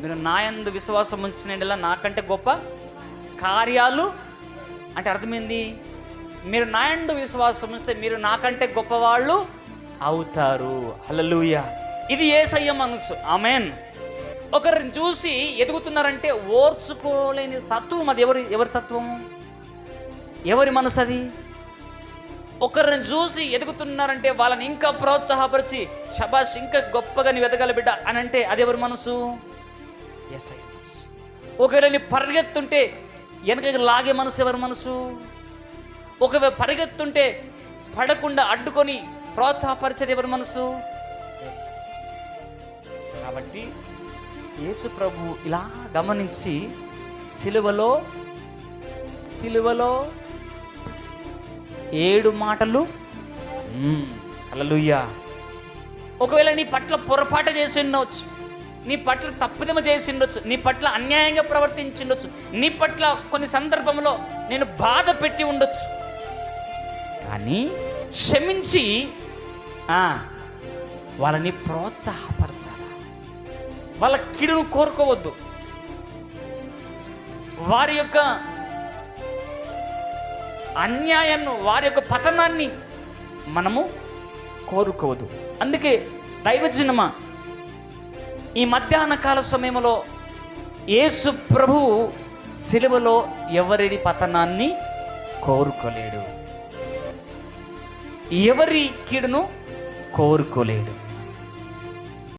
మీరు నాయందు విశ్వాసం ఉంచిన నాకంటే గొప్ప కార్యాలు అంటే అర్థమైంది మీరు నాయందు విశ్వాసం ఉంచితే మీరు నాకంటే గొప్పవాళ్ళు అవుతారు. హలలుయ ఇది ఏసయ్య మనసు. ఆమెన్. ఒకరిని చూసి ఎదుగుతున్నారంటే ఓర్చుకోలేని తత్వం అది. ఎవరి ఎవరి తత్వము ఎవరి మనసు అది? ఒకరిని చూసి ఎదుగుతున్నారంటే వాళ్ళని ఇంకా ప్రోత్సాహపరిచి షబాష్ ఇంకా గొప్పగా నీ ఎదగల బిడ్డ అని అంటే అది ఎవరి మనసు? ఎస్ఐ మనసు నీ పరిగెత్తుంటే వెనక లాగే మనసు ఎవరి మనసు? ఒకవేళ పరిగెత్తుంటే పడకుండా అడ్డుకొని ప్రోత్సాహపరిచేది ఎవరి మనసు? కాబట్టి యేసు ప్రభు ఇలా గమనించి సిలువలో సిలువలో ఏడు మాటలు అలలుయ్యా ఒకవేళ నీ పట్ల పొరపాటు చేసి ఉండవచ్చు. నీ పట్ల తప్పిదమ చేసి ఉండొచ్చు నీ పట్ల అన్యాయంగా ప్రవర్తించి ఉండొచ్చు నీ పట్ల కొన్ని సందర్భంలో నేను బాధ పెట్టి ఉండొచ్చు. కానీ క్షమించి వాళ్ళని ప్రోత్సాహపరచాల? వాళ్ళ కిడును కోరుకోవద్దు. వారి యొక్క అన్యాయాన్ని వారి యొక్క పతనాన్ని మనము కోరుకోవద్దు. అందుకే దైవజనమా ఈ మధ్యాహ్న కాల సమయంలో యేసు ప్రభువు సిలువలో ఎవరి పతనాన్ని కోరుకోలేడు? ఎవరి కీడును కోరుకోలేడు?